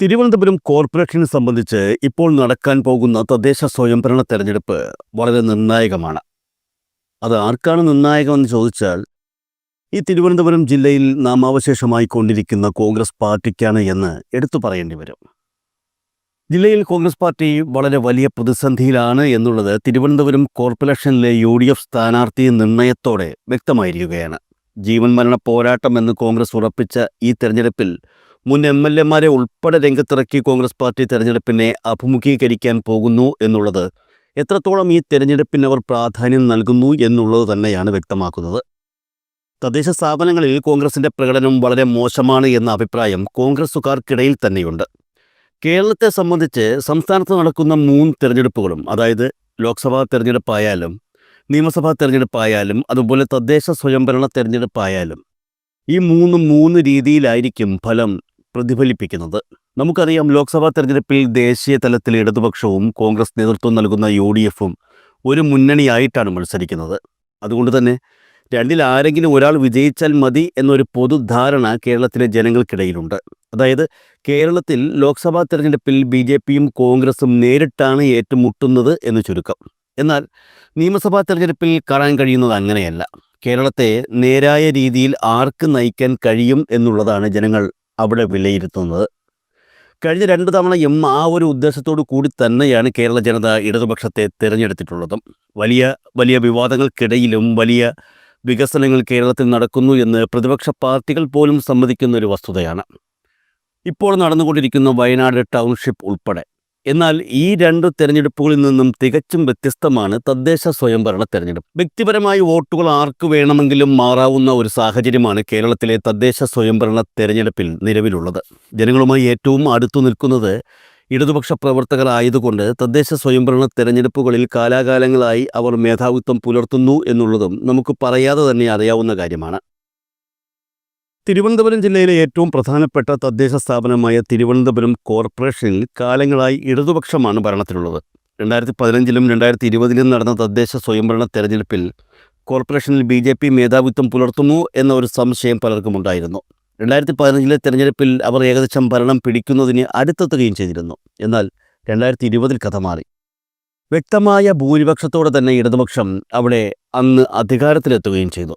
തിരുവനന്തപുരം കോർപ്പറേഷനെ സംബന്ധിച്ച് ഇപ്പോൾ നടക്കാൻ പോകുന്ന തദ്ദേശ സ്വയംഭരണ തെരഞ്ഞെടുപ്പ് വളരെ നിർണായകമാണ്. അത് ആർക്കാണ് നിർണായകമെന്ന് ചോദിച്ചാൽ ഈ തിരുവനന്തപുരം ജില്ലയിൽ നാമാവശേഷമായി കൊണ്ടിരിക്കുന്ന കോൺഗ്രസ് പാർട്ടിക്കാണ് എന്ന് എടുത്തു പറയേണ്ടി വരും. ജില്ലയിൽ കോൺഗ്രസ് പാർട്ടി വളരെ വലിയ പ്രതിസന്ധിയിലാണ് എന്നുള്ളത് തിരുവനന്തപുരം കോർപ്പറേഷനിലെ യു ഡി എഫ് സ്ഥാനാർത്ഥി നിർണയത്തോടെ വ്യക്തമായിരിക്കുകയാണ്. ജീവൻ മരണ പോരാട്ടം എന്ന് കോൺഗ്രസ് ഉറപ്പിച്ച ഈ തെരഞ്ഞെടുപ്പിൽ മുൻ എം എൽ എമാരെ ഉൾപ്പെടെ രംഗത്തിറക്കി കോൺഗ്രസ് പാർട്ടി തെരഞ്ഞെടുപ്പിനെ അഭിമുഖീകരിക്കാൻ പോകുന്നു എന്നുള്ളത് എത്രത്തോളം ഈ തെരഞ്ഞെടുപ്പിന് അവർ പ്രാധാന്യം നൽകുന്നു എന്നുള്ളത് തന്നെയാണ് വ്യക്തമാക്കുന്നത്. തദ്ദേശ സ്ഥാപനങ്ങളിൽ കോൺഗ്രസിന്റെ പ്രകടനം വളരെ മോശമാണ് എന്ന അഭിപ്രായം കോൺഗ്രസുകാർക്കിടയിൽ തന്നെയുണ്ട്. കേരളത്തെ സംബന്ധിച്ച് സംസ്ഥാനത്ത് നടക്കുന്ന മൂന്ന് തിരഞ്ഞെടുപ്പുകളും അതായത് ലോക്സഭാ തെരഞ്ഞെടുപ്പായാലും നിയമസഭാ തെരഞ്ഞെടുപ്പായാലും അതുപോലെ തദ്ദേശ സ്വയംഭരണ തെരഞ്ഞെടുപ്പായാലും ഈ മൂന്ന് മൂന്ന് രീതിയിലായിരിക്കും ഫലം പ്രതിഫലിപ്പിക്കുന്നത്. നമുക്കറിയാം ലോക്സഭാ തെരഞ്ഞെടുപ്പിൽ ദേശീയ തലത്തിൽ ഇടതുപക്ഷവും കോൺഗ്രസ് നേതൃത്വം നൽകുന്ന യു ഡി എഫും ഒരു മുന്നണിയായിട്ടാണ് മത്സരിക്കുന്നത്. അതുകൊണ്ട് തന്നെ രണ്ടിൽ ആരെങ്കിലും ഒരാൾ വിജയിച്ചാൽ മതി എന്നൊരു പൊതുധാരണ കേരളത്തിലെ ജനങ്ങൾക്കിടയിലുണ്ട്. അതായത് കേരളത്തിൽ ലോക്സഭാ തെരഞ്ഞെടുപ്പിൽ ബി ജെ പിയും കോൺഗ്രസും നേരിട്ടാണ് ഏറ്റുമുട്ടുന്നത് എന്ന് ചുരുക്കം. എന്നാൽ നിയമസഭാ തെരഞ്ഞെടുപ്പിൽ കാണാൻ കഴിയുന്നത് അങ്ങനെയല്ല. കേരളത്തെ നേരായ രീതിയിൽ ആർക്ക് നയിക്കാൻ കഴിയും എന്നുള്ളതാണ് ജനങ്ങൾ അവിടെ വിലയിരുത്തുന്നത്. കഴിഞ്ഞ രണ്ട് തവണ എം ആ ഒരു ഉദ്ദേശത്തോടു കൂടി തന്നെയാണ് കേരള ജനത ഇടതുപക്ഷത്തെ തിരഞ്ഞെടുത്തിട്ടുള്ളതും. വലിയ വലിയ വിവാദങ്ങൾക്കിടയിലും വലിയ വികസനങ്ങൾ കേരളത്തിൽ നടക്കുന്നു എന്ന് പ്രതിപക്ഷ പാർട്ടികൾ പോലും സമ്മതിക്കുന്ന ഒരു വസ്തുതയാണ്. ഇപ്പോൾ നടന്നുകൊണ്ടിരിക്കുന്ന വയനാട് ടൗൺഷിപ്പ് ഉൾപ്പെടെ എന്നാൽ ഈ രണ്ട് തെരഞ്ഞെടുപ്പുകളിൽ നിന്നും തികച്ചും വ്യത്യസ്തമാണ് തദ്ദേശ സ്വയംഭരണ തെരഞ്ഞെടുപ്പ്. വ്യക്തിപരമായി വോട്ടുകൾ ആർക്ക് വേണമെങ്കിലും മാറാവുന്ന ഒരു സാഹചര്യമാണ് കേരളത്തിലെ തദ്ദേശ സ്വയംഭരണ തെരഞ്ഞെടുപ്പിൽ നിലവിലുള്ളത്. ജനങ്ങളുമായി ഏറ്റവും അടുത്തു നിൽക്കുന്നത് ഇടതുപക്ഷ പ്രവർത്തകരായതുകൊണ്ട് തദ്ദേശ സ്വയംഭരണ തെരഞ്ഞെടുപ്പുകളിൽ കാലാകാലങ്ങളായി അവർ മേധാവിത്വം പുലർത്തുന്നു എന്നുള്ളതും നമുക്ക് പറയാതെ തന്നെ അറിയാവുന്ന കാര്യമാണ്. തിരുവനന്തപുരം ജില്ലയിലെ ഏറ്റവും പ്രധാനപ്പെട്ട തദ്ദേശ സ്ഥാപനമായ തിരുവനന്തപുരം കോർപ്പറേഷനിൽ കാലങ്ങളായി ഇടതുപക്ഷമാണ് ഭരണത്തിലുള്ളത്. രണ്ടായിരത്തി പതിനഞ്ചിലും രണ്ടായിരത്തി ഇരുപതിലും നടന്ന തദ്ദേശ സ്വയംഭരണ തെരഞ്ഞെടുപ്പിൽ കോർപ്പറേഷനിൽ ബി ജെ പി മേധാവിത്വം പുലർത്തുമോ എന്ന ഒരു സംശയം പലർക്കും ഉണ്ടായിരുന്നു രണ്ടായിരത്തി പതിനഞ്ചിലെ തെരഞ്ഞെടുപ്പിൽ അവർ ഏകദേശം ഭരണം പിടിക്കുന്നതിന് അടുത്തെത്തുകയും ചെയ്തിരുന്നു. എന്നാൽ രണ്ടായിരത്തി ഇരുപതിൽ കഥ മാറി. വ്യക്തമായ ഭൂരിപക്ഷത്തോടെ തന്നെ ഇടതുപക്ഷം അവിടെ അന്ന് അധികാരത്തിലെത്തുകയും ചെയ്തു.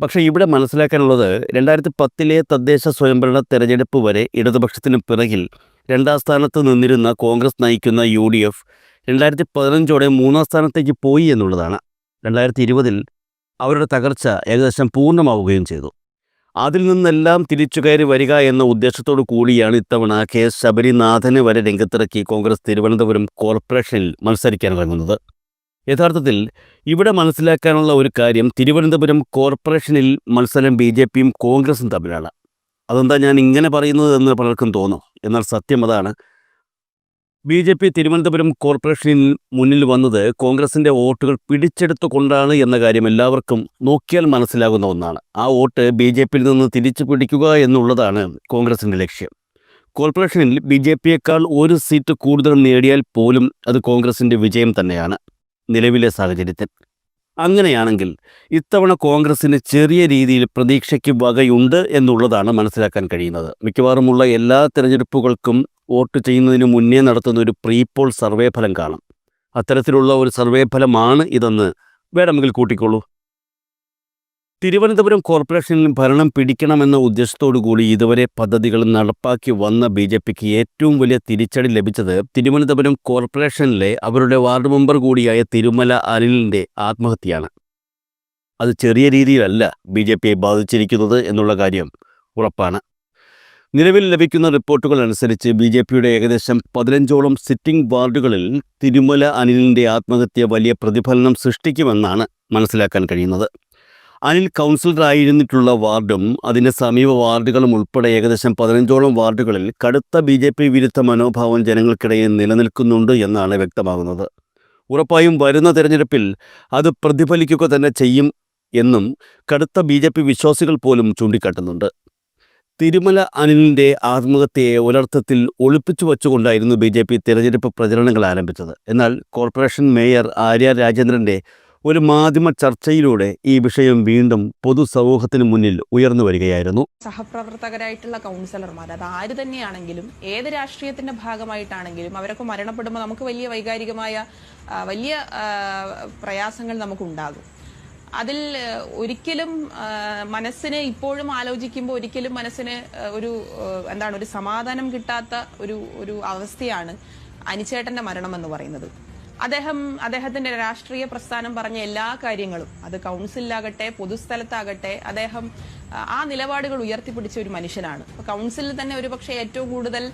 പക്ഷേ ഇവിടെ മനസ്സിലാക്കാനുള്ളത് രണ്ടായിരത്തി പത്തിലെ തദ്ദേശ സ്വയംഭരണ തെരഞ്ഞെടുപ്പ് വരെ ഇടതുപക്ഷത്തിന് പിറകിൽ രണ്ടാം സ്ഥാനത്ത് നിന്നിരുന്ന കോൺഗ്രസ് നയിക്കുന്ന യു ഡി എഫ് രണ്ടായിരത്തി പതിനഞ്ചോടെ മൂന്നാം സ്ഥാനത്തേക്ക് പോയി എന്നുള്ളതാണ്. രണ്ടായിരത്തി ഇരുപതിൽ അവരുടെ തകർച്ച ഏകദേശം പൂർണമാവുകയും ചെയ്തു. അതിൽ നിന്നെല്ലാം തിരിച്ചു കയറി വരിക എന്ന ഉദ്ദേശത്തോടു കൂടിയാണ് ഇത്തവണ കെ. ശബരിനാഥനെ വരെ രംഗത്തിറക്കി കോൺഗ്രസ് തിരുവനന്തപുരം കോർപ്പറേഷനിൽ മത്സരിക്കാൻ മത്സരിക്കാനിറങ്ങുന്നത് യഥാർത്ഥത്തിൽ ഇവിടെ മനസ്സിലാക്കാനുള്ള ഒരു കാര്യം തിരുവനന്തപുരം കോർപ്പറേഷനിൽ മത്സരം ബി ജെ പിയും കോൺഗ്രസും തമ്മിലാണ്. അതെന്താ ഞാൻ ഇങ്ങനെ പറയുന്നത് എന്ന് പലർക്കും തോന്നും. എന്നാൽ സത്യം അതാണ്. ബി ജെ പി തിരുവനന്തപുരം കോർപ്പറേഷനിൽ മുന്നിൽ വന്നത് കോൺഗ്രസിന്റെ വോട്ടുകൾ പിടിച്ചെടുത്തുകൊണ്ടാണ് എന്ന കാര്യം എല്ലാവർക്കും നോക്കിയാൽ മനസ്സിലാകുന്ന ഒന്നാണ്. ആ വോട്ട് ബി ജെ പിയിൽ നിന്ന് തിരിച്ചു പിടിക്കുക എന്നുള്ളതാണ് കോൺഗ്രസിന്റെ ലക്ഷ്യം. കോർപ്പറേഷനിൽ ബി ജെ പിയേക്കാൾ ഒരു സീറ്റ് കൂടുതൽ നേടിയാൽ പോലും അത് കോൺഗ്രസിന്റെ വിജയം തന്നെയാണ്. നിലവിലെ സാഹചര്യത്തിൽ. അങ്ങനെയാണെങ്കിൽ ഇത്തവണ കോൺഗ്രസിന് ചെറിയ രീതിയിൽ പ്രതീക്ഷയ്ക്ക് വകയുണ്ട് എന്നുള്ളതാണ് മനസ്സിലാക്കാൻ കഴിയുന്നത്. മിക്കവാറുമുള്ള എല്ലാ തിരഞ്ഞെടുപ്പുകൾക്കും വോട്ട് ചെയ്യുന്നതിന് മുന്നേ നടത്തുന്ന ഒരു പ്രീപോൾ സർവേ ഫലം കാണും. അത്തരത്തിലുള്ള ഒരു സർവേ ഫലമാണ് ഇതെന്ന് വേണമെങ്കിൽ കൂട്ടിക്കോളൂ. തിരുവനന്തപുരം കോർപ്പറേഷനിൽ ഭരണം പിടിക്കണമെന്ന ഉദ്ദേശത്തോടു കൂടി ഇതുവരെ പദ്ധതികൾ നടപ്പാക്കി വന്ന ബി ജെ പിക്ക് ഏറ്റവും വലിയ തിരിച്ചടി ലഭിച്ചത് തിരുവനന്തപുരം കോർപ്പറേഷനിലെ അവരുടെ വാർഡ് മെമ്പർ കൂടിയായ തിരുമല അനിലിന്റെ ആത്മഹത്യയാണ്. അത് ചെറിയ രീതിയിലല്ല ബി ജെ പിയെ ബാധിച്ചിരിക്കുന്നത് എന്നുള്ള കാര്യം ഉറപ്പാണ്. നിലവിൽ ലഭിക്കുന്ന റിപ്പോർട്ടുകൾ അനുസരിച്ച് ബി ജെ പിയുടെ ഏകദേശം പതിനഞ്ചോളം സിറ്റിംഗ് വാർഡുകളിൽ തിരുമല അനിലിന്റെ ആത്മഹത്യ വലിയ പ്രതിഫലനം സൃഷ്ടിക്കുമെന്നാണ് മനസ്സിലാക്കാൻ കഴിയുന്നത്. അനിൽ കൗൺസിലറായിരുന്നിട്ടുള്ള വാർഡും അതിന്റെ സമീപ വാർഡുകളും ഉൾപ്പെടെ ഏകദേശം പതിനഞ്ചോളം വാർഡുകളിൽ കടുത്ത ബി ജെ പി വിരുദ്ധ മനോഭാവം ജനങ്ങൾക്കിടയിൽ നിലനിൽക്കുന്നുണ്ട് എന്നാണ് വ്യക്തമാകുന്നത്. ഉറപ്പായും വരുന്ന തെരഞ്ഞെടുപ്പിൽ അത് പ്രതിഫലിക്കുക തന്നെ ചെയ്യും എന്നും കടുത്ത ബി ജെ പി വിശ്വാസികൾ പോലും ചൂണ്ടിക്കാട്ടുന്നുണ്ട്. തിരുമല അനിലിന്റെ ആത്മഹത്യയെ ഒരർത്ഥത്തിൽ ഒളിപ്പിച്ചു വച്ചുകൊണ്ടായിരുന്നു ബി ജെ പി തിരഞ്ഞെടുപ്പ് പ്രചരണങ്ങൾ ആരംഭിച്ചത്. എന്നാൽ കോർപ്പറേഷൻ മേയർ ആര്യ രാജേന്ദ്രന്റെ ഒരു മാധ്യമ ചർച്ചയിലൂടെ ഈ വിഷയം വീണ്ടും പൊതുസമൂഹത്തിന് മുന്നിൽ ഉയർന്നു വരികയായിരുന്നു. സഹപ്രവർത്തകരായിട്ടുള്ള കൗൺസിലർമാർ അത് ആര് തന്നെയാണെങ്കിലും ഏത് രാഷ്ട്രീയത്തിന്റെ ഭാഗമായിട്ടാണെങ്കിലും അവരൊക്കെ മരണപ്പെടുമ്പോൾ നമുക്ക് വലിയ വൈകാരികമായ വലിയ പ്രയാസങ്ങൾ നമുക്കുണ്ടാകും. അതിൽ ഒരിക്കലും മനസ്സിന് ഇപ്പോഴും ആലോചിക്കുമ്പോൾ ഒരിക്കലും മനസ്സിന് ഒരു എന്താണ് ഒരു സമാധാനം കിട്ടാത്ത ഒരു ഒരു അവസ്ഥയാണ് അനിച്ചേട്ടന്റെ മരണം എന്ന് പറയുന്നത്. അദ്ദേഹം അദ്ദേഹത്തിന്റെ രാഷ്ട്രീയ പ്രസ്ഥാനം പറഞ്ഞ എല്ലാ കാര്യങ്ങളും അത് കൗൺസിലാകട്ടെ പൊതുസ്ഥലത്താകട്ടെ അദ്ദേഹം ആ, നിലപാടുകൾ ഉയർത്തിപ്പിടിച്ച ഒരു മനുഷ്യനാണ്. കൗൺസിലിൽ തന്നെ ഒരുപക്ഷെ ഏറ്റവും കൂടുതൽ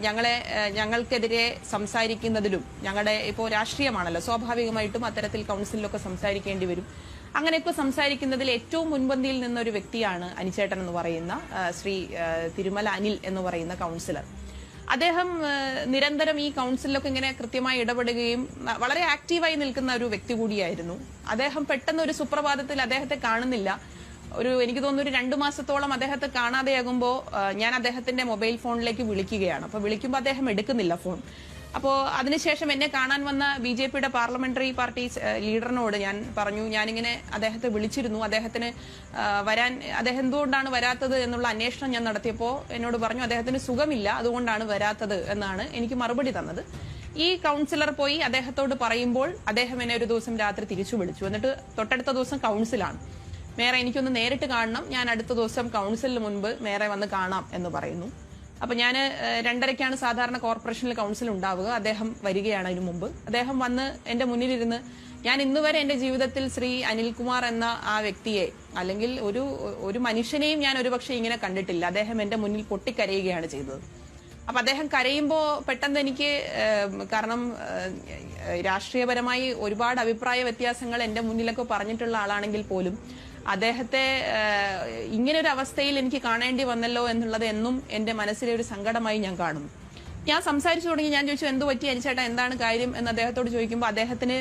ഞങ്ങളെ ഞങ്ങൾക്കെതിരെ സംസാരിക്കുന്നതിലും ഞങ്ങളുടെ ഇപ്പോൾ രാഷ്ട്രീയമാണല്ലോ സ്വാഭാവികമായിട്ടും അത്തരത്തിൽ കൗൺസിലൊക്കെ സംസാരിക്കേണ്ടി വരും. അങ്ങനെയൊക്കെ സംസാരിക്കുന്നതിൽ ഏറ്റവും മുൻപന്തിയിൽ നിന്ന ഒരു വ്യക്തിയാണ് അനിച്ചേട്ടൻ എന്ന് പറയുന്ന ശ്രീ തിരുമല അനിൽ എന്ന് പറയുന്ന കൗൺസിലർ. അദ്ദേഹം നിരന്തരം ഈ കൗൺസിലൊക്കെ ഇങ്ങനെ കൃത്യമായി ഇടപെടുകയും വളരെ ആക്റ്റീവായി നിൽക്കുന്ന ഒരു വ്യക്തി കൂടിയായിരുന്നു. അദ്ദേഹം പെട്ടെന്ന് ഒരു സുപ്രഭാതത്തിൽ അദ്ദേഹത്തെ കാണുന്നില്ല. ഒരു എനിക്ക് തോന്നുന്നു ഒരു രണ്ടു മാസത്തോളം അദ്ദേഹത്തെ കാണാതെയാകുമ്പോൾ ഞാൻ അദ്ദേഹത്തിന്റെ മൊബൈൽ ഫോണിലേക്ക് വിളിക്കുകയാണ്. അപ്പൊ വിളിക്കുമ്പോൾ അദ്ദേഹം എടുക്കുന്നില്ല ഫോൺ. അപ്പോൾ അതിനുശേഷം എന്നെ കാണാൻ വന്ന ബി ജെ പിയുടെ പാർലമെന്ററി പാർട്ടി ലീഡറിനോട് ഞാൻ പറഞ്ഞു ഞാനിങ്ങനെ അദ്ദേഹത്തെ വിളിച്ചിരുന്നു. അദ്ദേഹത്തിന് വരാൻ അദ്ദേഹം എന്തുകൊണ്ടാണ് വരാത്തത് എന്നുള്ള അന്വേഷണം ഞാൻ നടത്തിയപ്പോൾ എന്നോട് പറഞ്ഞു അദ്ദേഹത്തിന് സുഖമില്ല അതുകൊണ്ടാണ് വരാത്തത് എന്നാണ് എനിക്ക് മറുപടി തന്നത്. ഈ കൗൺസിലർ പോയി അദ്ദേഹത്തോട് പറയുമ്പോൾ അദ്ദേഹം എന്നെ ഒരു ദിവസം രാത്രി തിരിച്ചു വിളിച്ചു. എന്നിട്ട് തൊട്ടടുത്ത ദിവസം കൗൺസിലാണ്. മേറെ എനിക്കൊന്ന് നേരിട്ട് കാണണം ഞാൻ അടുത്ത ദിവസം കൗൺസിലിന് മുൻപ് മേറെ വന്ന് കാണാം എന്ന് പറയുന്നു. അപ്പൊ ഞാൻ രണ്ടരയ്ക്കാണ് സാധാരണ കോർപ്പറേഷനിൽ കൗൺസിൽ ഉണ്ടാവുക. അദ്ദേഹം വരികയാണ് അതിനു മുമ്പ്. അദ്ദേഹം വന്ന് എന്റെ മുന്നിലിരുന്ന് ഞാൻ ഇന്ന് വരെ എന്റെ ജീവിതത്തിൽ ശ്രീ അനിൽകുമാർ എന്ന ആ വ്യക്തിയെ അല്ലെങ്കിൽ ഒരു ഒരു മനുഷ്യനെയും ഞാൻ ഒരുപക്ഷെ ഇങ്ങനെ കണ്ടിട്ടില്ല. അദ്ദേഹം എന്റെ മുന്നിൽ പൊട്ടിക്കരയുകയാണ് ചെയ്തത്. അപ്പൊ അദ്ദേഹം കരയുമ്പോൾ പെട്ടെന്ന് എനിക്ക് കാരണം രാഷ്ട്രീയപരമായി ഒരുപാട് അഭിപ്രായ വ്യത്യാസങ്ങൾ എന്റെ മുന്നിലൊക്കെ പറഞ്ഞിട്ടുള്ള ആളാണെങ്കിൽ പോലും അദ്ദേഹത്തെ ഇങ്ങനെ ഒരു അവസ്ഥയിൽ എനിക്ക് കാണേണ്ടി വന്നല്ലോ എന്നുള്ളത് എന്നും എന്റെ മനസ്സിലെ ഒരു സങ്കടമായി ഞാൻ കാണുന്നു. ഞാൻ സംസാരിച്ചു തുടങ്ങി ഞാൻ ചോദിച്ചു എന്ത് പറ്റി അനിച്ചേട്ടാ? എന്താണ് കാര്യം? എന്ന് അദ്ദേഹത്തോട് ചോദിക്കുമ്പോൾ അദ്ദേഹത്തിന്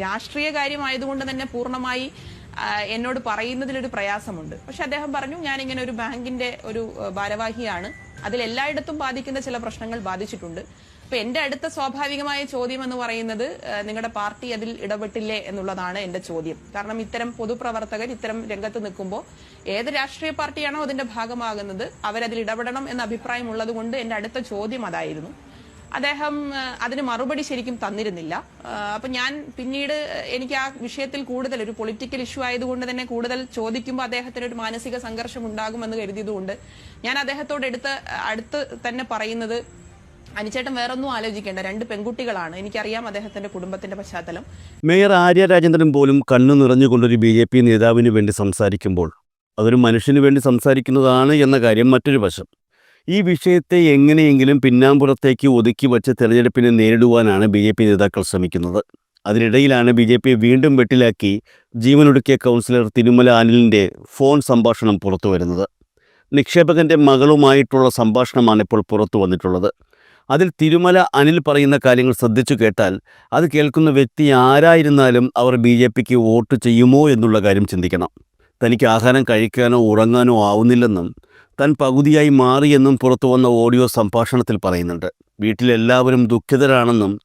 രാഷ്ട്രീയ കാര്യമായതുകൊണ്ട് തന്നെ പൂർണമായി എന്നോട് പറയുന്നതിലൊരു പ്രയാസമുണ്ട്. പക്ഷെ അദ്ദേഹം പറഞ്ഞു ഞാൻ ഇങ്ങനെ ഒരു ബാങ്കിന്റെ ഒരു ഭാരവാഹിയാണ്. അതിൽ എല്ലായിടത്തും ബാധിക്കുന്ന ചില പ്രശ്നങ്ങൾ ബാധിച്ചിട്ടുണ്ട്. അപ്പൊ എന്റെ അടുത്ത സ്വാഭാവികമായ ചോദ്യം എന്ന് പറയുന്നത് നിങ്ങളുടെ പാർട്ടി അതിൽ ഇടപെട്ടില്ലേ എന്നുള്ളതാണ് എന്റെ ചോദ്യം. കാരണം ഇത്തരം പൊതുപ്രവർത്തകർ ഇത്തരം രംഗത്ത് നിൽക്കുമ്പോൾ ഏത് രാഷ്ട്രീയ പാർട്ടിയാണോ അതിന്റെ ഭാഗമാകുന്നത് അവരതിൽ ഇടപെടണം എന്ന അഭിപ്രായം ഉള്ളത് കൊണ്ട് എന്റെ അടുത്ത ചോദ്യം അതായിരുന്നു. അദ്ദേഹം അതിന് മറുപടി ശരിക്കും തന്നിരുന്നില്ല. അപ്പൊ ഞാൻ പിന്നീട് എനിക്ക് ആ വിഷയത്തിൽ കൂടുതൽ ഒരു പൊളിറ്റിക്കൽ ഇഷ്യൂ ആയതുകൊണ്ട് തന്നെ കൂടുതൽ ചോദിക്കുമ്പോൾ അദ്ദേഹത്തിന് ഒരു മാനസിക സംഘർഷം ഉണ്ടാകുമെന്ന് കരുതിയതുകൊണ്ട് ഞാൻ അദ്ദേഹത്തോട് എടുത്ത് അടുത്ത് തന്നെ പറയുന്നത് അനിച്ചേട്ടൻ വേറൊന്നും ആലോചിക്കേണ്ട. രണ്ട് പെൺകുട്ടികളാണ്. എനിക്കറിയാം അദ്ദേഹത്തിന്റെ കുടുംബത്തിന്റെ പശ്ചാത്തലം. മേയർ ആര്യ രാജേന്ദ്രൻ പോലും കണ്ണു നിറഞ്ഞുകൊണ്ടൊരു ബി ജെ പി നേതാവിന് വേണ്ടി സംസാരിക്കുമ്പോൾ അതൊരു മനുഷ്യന് വേണ്ടി സംസാരിക്കുന്നതാണ് എന്ന കാര്യം മറ്റൊരു വശം. ഈ വിഷയത്തെ എങ്ങനെയെങ്കിലും പിന്നാമ്പുറത്തേക്ക് ഒതുക്കി വച്ച് തെരഞ്ഞെടുപ്പിനെ നേരിടുവാനാണ് ബി ജെ പി നേതാക്കൾ ശ്രമിക്കുന്നത്. അതിനിടയിലാണ് ബി ജെ പി വീണ്ടും വെട്ടിലാക്കി ജീവനൊടുക്കിയ കൗൺസിലർ തിരുമല അനിലിന്റെ ഫോൺ സംഭാഷണം പുറത്തു വരുന്നത് നിക്ഷേപകന്റെ മകളുമായിട്ടുള്ള സംഭാഷണമാണ് ഇപ്പോൾ പുറത്തു വന്നിട്ടുള്ളത് അതിൽ തിരുമല അനിൽ പറയുന്ന കാര്യങ്ങൾ ശ്രദ്ധിച്ചു കേട്ടാൽ അത് കേൾക്കുന്ന വ്യക്തി ആരായിരുന്നാലും അവർ ബി ജെ പിക്ക് വോട്ട് ചെയ്യുമോ എന്നുള്ള കാര്യം ചിന്തിക്കണം. തനിക്ക് ആഹാരം കഴിക്കാനോ ഉറങ്ങാനോ ആവുന്നില്ലെന്നും തൻ പകുതിയായി മാറിയെന്നും പുറത്തു വന്ന ഓഡിയോ സംഭാഷണത്തിൽ പറയുന്നുണ്ട്. വീട്ടിലെല്ലാവരും ദുഃഖിതരാണെന്നും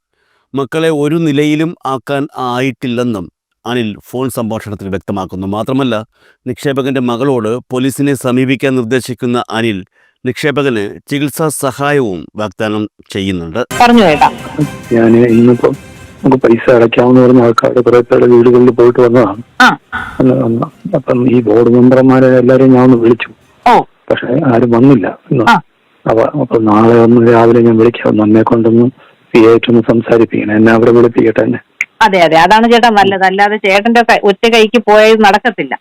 മക്കളെ ഒരു നിലയിലും ആക്കാൻ ആയിട്ടില്ലെന്നും അനിൽ ഫോൺ സംഭാഷണത്തിൽ വ്യക്തമാക്കുന്നു. മാത്രമല്ല നിക്ഷേപകന്റെ മകളോട് പോലീസിനെ സമീപിക്കാൻ നിർദ്ദേശിക്കുന്ന അനിൽ നിക്ഷേപകന് ചികിത്സാ സഹായവും വാഗ്ദാനം ചെയ്യുന്നുണ്ട്. പറഞ്ഞു കേട്ടാ. ഞാൻ ഇന്നിപ്പോ നമുക്ക് പൈസ അടയ്ക്കാമെന്ന് പറഞ്ഞ ആൾക്കാരുടെ കുറെ പേരുടെ വീടുകളിൽ പോയിട്ട് വന്നതാണ്. അന്ന് വന്ന അപ്പം ഈ ബോർഡ് മെമ്പർമാരെ എല്ലാരെയും ഞാൻ ഒന്ന് വിളിച്ചു. ഓ. പക്ഷെ ആരും വന്നില്ല ഇന്ന്. അപ്പൊ അപ്പൊ നാളെ ഒന്ന് രാവിലെ ഞാൻ വിളിക്കാം. നമ്മെ കൊണ്ടൊന്ന് പി ആയിട്ടൊന്ന് സംസാരിപ്പിക്കണം. എന്നെ അവരെ വിളിപ്പിക്കട്ടെ അതെ അതെ. അതാണ് ചേട്ടൻ നല്ലത്. അല്ലാതെ ചേട്ടന്റെ ഒറ്റ കൈക്ക് പോയത് നടക്കത്തില്ല.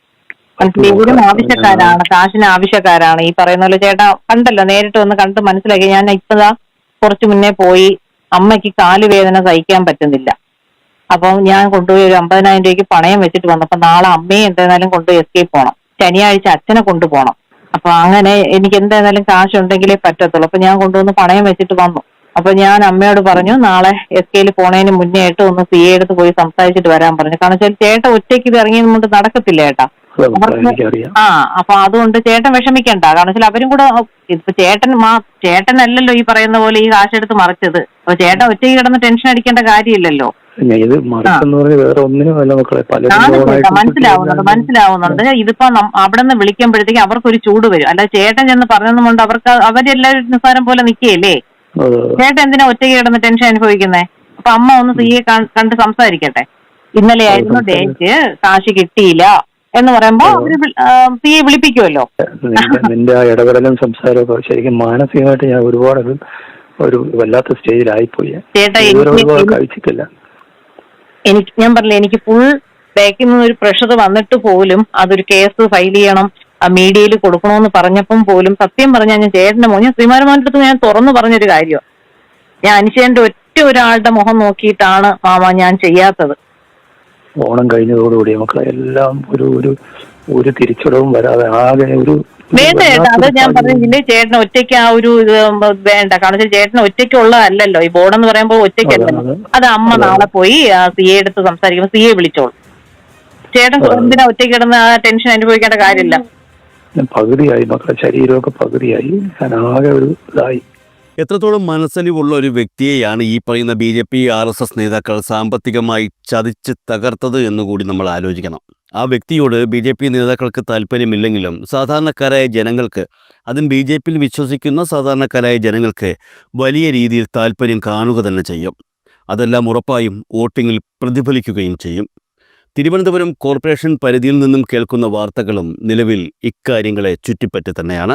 ഇവരും ആവശ്യക്കാരാണ് കാശിന് ആവശ്യക്കാരാണ്. ഈ പറയുന്ന പോലെ ചേട്ടാ കണ്ടല്ലോ നേരിട്ട് വന്ന് കണ്ട് മനസ്സിലാക്കി ഞാൻ ഇപ്പതാ കുറച്ചു മുന്നേ പോയി അമ്മയ്ക്ക് കാലുവേദന സഹിക്കാൻ പറ്റുന്നില്ല. അപ്പം ഞാൻ കൊണ്ടുപോയി ഒരു അമ്പതിനായിരം രൂപയ്ക്ക് പണയം വെച്ചിട്ട് വന്നപ്പോൾ നാളെ അമ്മയെ എന്തായാലും കൊണ്ടുപോയി എസ്കേപ്പ് പോണം. ശനിയാഴ്ച അച്ഛനെ കൊണ്ടുപോകണം അപ്പൊ അങ്ങനെ എനിക്ക് എന്തായാലും കാശ് ഉണ്ടെങ്കിലേ പറ്റത്തുള്ളൂ. അപ്പൊ ഞാൻ കൊണ്ടുവന്ന് പണയം വെച്ചിട്ട് വന്നു. അപ്പൊ ഞാൻ അമ്മയോട് പറഞ്ഞു നാളെ എസ് കെയിൽ പോണതിന് മുന്നേ ആയിട്ട് ഒന്ന് സി എ എടുത്ത് പോയി സംസാരിച്ചിട്ട് വരാൻ പറഞ്ഞു. കാരണം വെച്ചാൽ ചേട്ടൻ ഒറ്റയ്ക്ക് ഇത് ഇറങ്ങിയത് കൊണ്ട് നടക്കത്തില്ല ചേട്ടാ. ആ അപ്പൊ അതുകൊണ്ട് ചേട്ടൻ വിഷമിക്കണ്ട. കാരണം വെച്ചാൽ അവരും കൂടെ ഇപ്പൊ ചേട്ടൻ മാ ചേട്ടനല്ലല്ലോ ഈ പറയുന്ന പോലെ ഈ കാശെടുത്ത് മറിച്ചത്. അപ്പൊ ചേട്ടൻ ഒറ്റയ്ക്ക് കിടന്ന് ടെൻഷൻ അടിക്കേണ്ട കാര്യമില്ലല്ലോ. ഇത് വേറെ ഒന്നിനും അല്ല മക്കളെ. മനസ്സിലാവുന്നുണ്ട് മനസ്സിലാവുന്നുണ്ട്. ഇതിപ്പോ അവിടെ നിന്ന് വിളിക്കുമ്പോഴത്തേക്ക് അവർക്കൊരു ചൂട് വരും. അല്ല ചേട്ടൻ ചെന്ന് പറഞ്ഞതും കൊണ്ട് അവർക്ക് അവരെല്ലാവരും നിസ്സാരം പോലെ നിൽക്കുകയല്ലേ? ചേട്ടൻ എന്തിനാ ഒറ്റയ്ക്ക് കിടന്ന് ടെൻഷൻ അനുഭവിക്കുന്നേ? അപ്പൊ അമ്മ ഒന്ന് സിയെ കണ്ട് സംസാരിക്കട്ടെ. ഇന്നലെ ആയിരുന്നു ഡേറ്റ്. കാശ് കിട്ടിയില്ല. എന്ന് പറയുമ്പോ അവർ തീ വിളിപ്പിക്കുമല്ലോ നിന്റെ ആ ഇടപെടലും സംസാരമൊക്കെ ശരിക്കും മാനസികമായിട്ട് ഞാൻ ഒരുപാട് ഒരു വല്ലാത്ത സ്റ്റേജിലായിപ്പോയി. കഴിച്ചിട്ടില്ല. എനിക്ക് ഞാൻ പറഞ്ഞില്ല എനിക്ക് ഫുൾ ബാക്കിൽ നിന്ന് ഒരു പ്രഷർ വന്നിട്ട് പോലും അതൊരു കേസ് ഫയൽ ചെയ്യണം മീഡിയയിൽ കൊടുക്കണമെന്ന് പറഞ്ഞപ്പം പോലും സത്യം പറഞ്ഞാൽ ഞാൻ ചേട്ടന്റെ മോൻ ഞാൻ ശ്രീമാരമോന്റെ അടുത്ത് ഞാൻ തുറന്നു പറഞ്ഞൊരു കാര്യം ഞാൻ അനുശേന്റെ ഒറ്റ ഒരാളുടെ മുഖം നോക്കിയിട്ടാണ് മാമ ഞാൻ ചെയ്യാത്തത്. ഓണം കഴിഞ്ഞതോടുകൂടി നമുക്ക് എല്ലാം ഒരു ഒരു ഒരു തിരിച്ചടവും വരാതെ ആകെ ഒരു വേണ്ട ചേട്ടാ അത് ഞാൻ പറഞ്ഞു പറഞ്ഞില്ലേ ചേട്ടൻ ഒറ്റയ്ക്ക് ആ ഒരു ഇത് വേണ്ട. കാരണം വെച്ചാൽ ചേട്ടൻ ഒറ്റയ്ക്കുള്ളതല്ലല്ലോ ഈ ബോർഡ് എന്ന് പറയുമ്പോൾ ഒറ്റയ്ക്കല്ലല്ലോ അതെ, അമ്മ. നാളെ പോയി സി എ എടുത്ത് സംസാരിക്കുമ്പോൾ സി എ വിളിച്ചോളൂ. ചേട്ടൻ. എന്തിനാ ഒറ്റയ്ക്ക് കിടന്ന് ആ ടെൻഷൻ അനുഭവിക്കേണ്ട കാര്യമില്ല. പകുതിയായി മക്കളെ ശരീരമൊക്കെ പകുതിയായി. ഞാൻ ആകെ ഒരു ഇതായി. എത്രത്തോളം മനസ്സലിവുള്ള ഒരു വ്യക്തിയെയാണ് ഈ പറയുന്ന B J P R S S നേതാക്കൾ സാമ്പത്തികമായി ചതിച്ച് തകർത്തത് എന്നുകൂടി നമ്മൾ ആലോചിക്കണം. ആ വ്യക്തിയോട് ബി ജെ പി നേതാക്കൾക്ക് താല്പര്യമില്ലെങ്കിലും സാധാരണക്കാരായ ജനങ്ങൾക്ക് അതും ബി ജെ പിയിൽ വിശ്വസിക്കുന്ന സാധാരണക്കാരായ ജനങ്ങൾക്ക് വലിയ രീതിയിൽ താല്പര്യം കാണുക തന്നെ ചെയ്യും. അതെല്ലാം ഉറപ്പായും വോട്ടിങ്ങിൽ പ്രതിഫലിക്കുകയും ചെയ്യും. തിരുവനന്തപുരം കോർപ്പറേഷൻ പരിധിയിൽ നിന്നും കേൾക്കുന്ന വാർത്തകളും നിലവിൽ ഇക്കാര്യങ്ങളെ ചുറ്റിപ്പറ്റി തന്നെയാണ്.